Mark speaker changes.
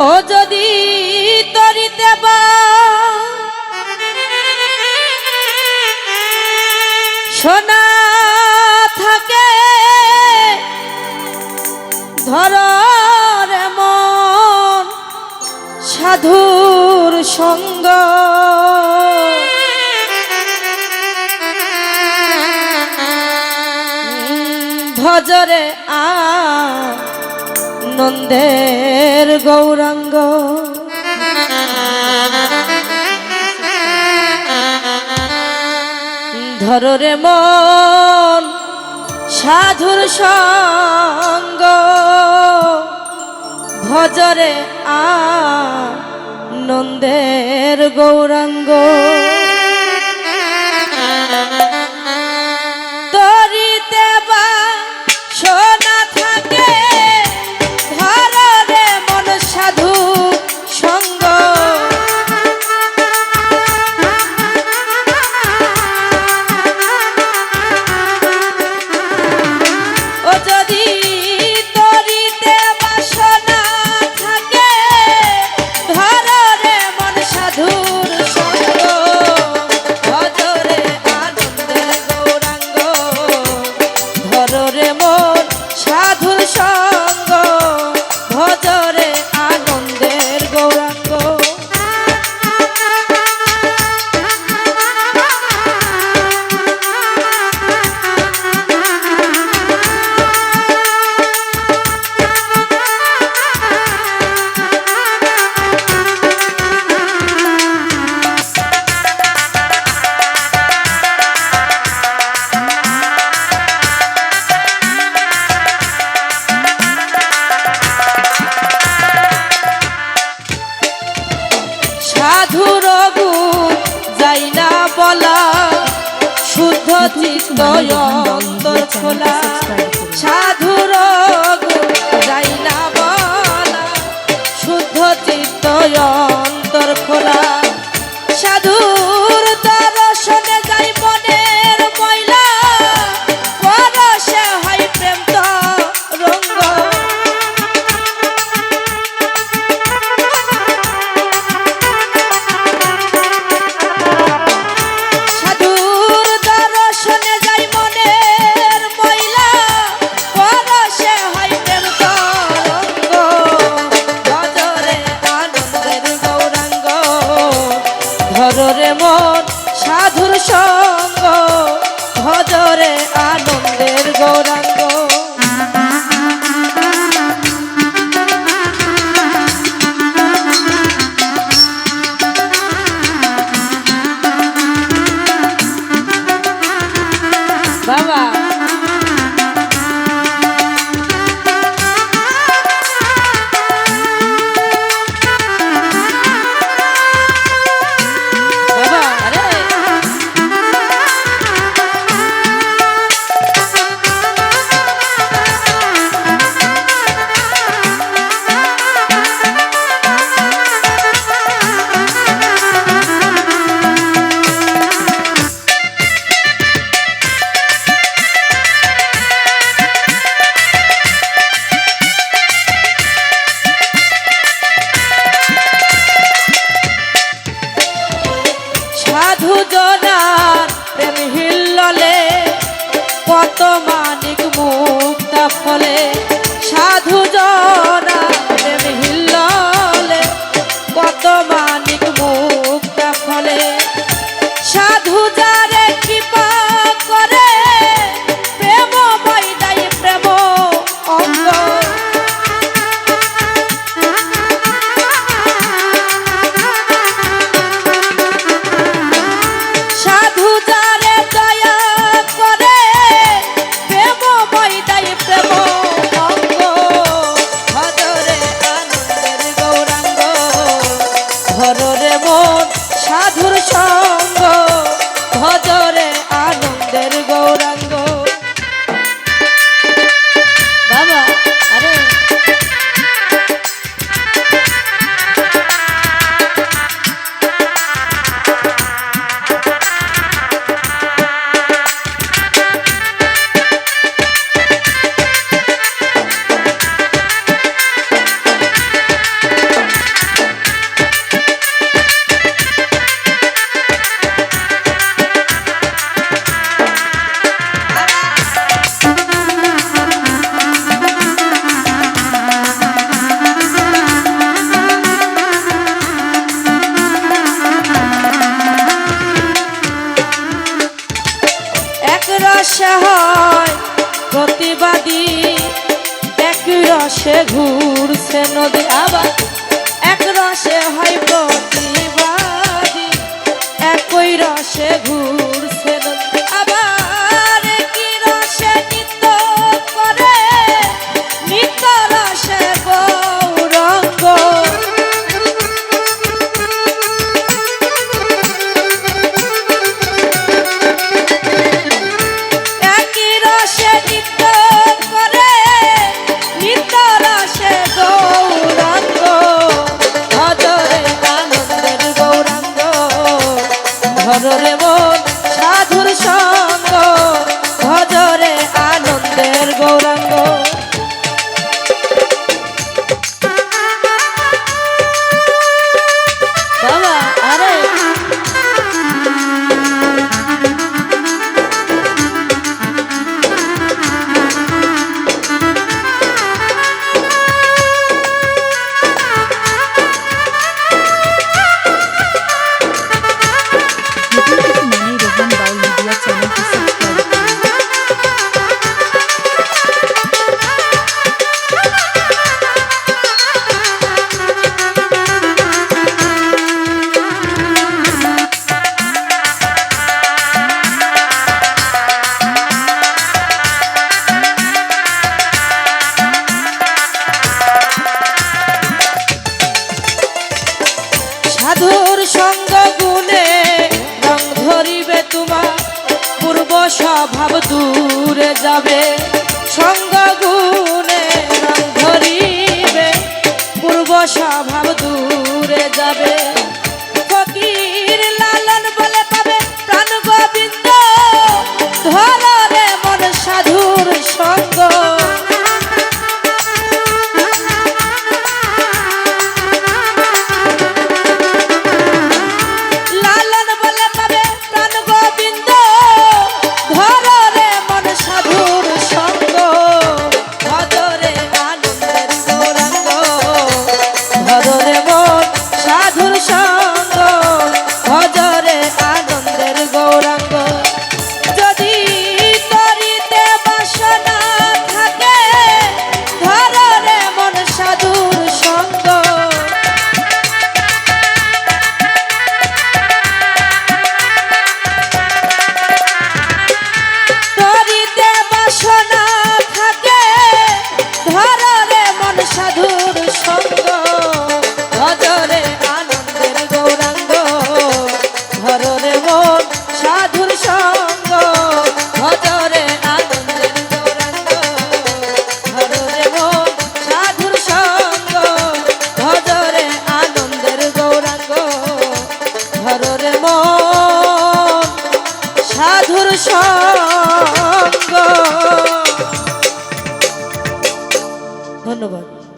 Speaker 1: ও যদি তরিতে সোনা থাকে ধর মন সাধুর সঙ্গ। ভজরে আ আনন্দের গৌরাঙ্গ। ধররে মন সাধুর সঙ্গ। ভজরে আনন্দের গৌরাঙ্গ। সাবস্ক্রাইব দুজনার প্রেম হিল্ললে কত মানিক মুক্তা ফলে। সাধু জনা প্রেম হিল্ললে কত মানিক মুক্তা ফলে। সাধু যা রসে ঘুরছে নদী আবার। এক রসে হয় প্রতিবাদী। একই রসে ঘুরছে নদী বাবা আরে যাবে।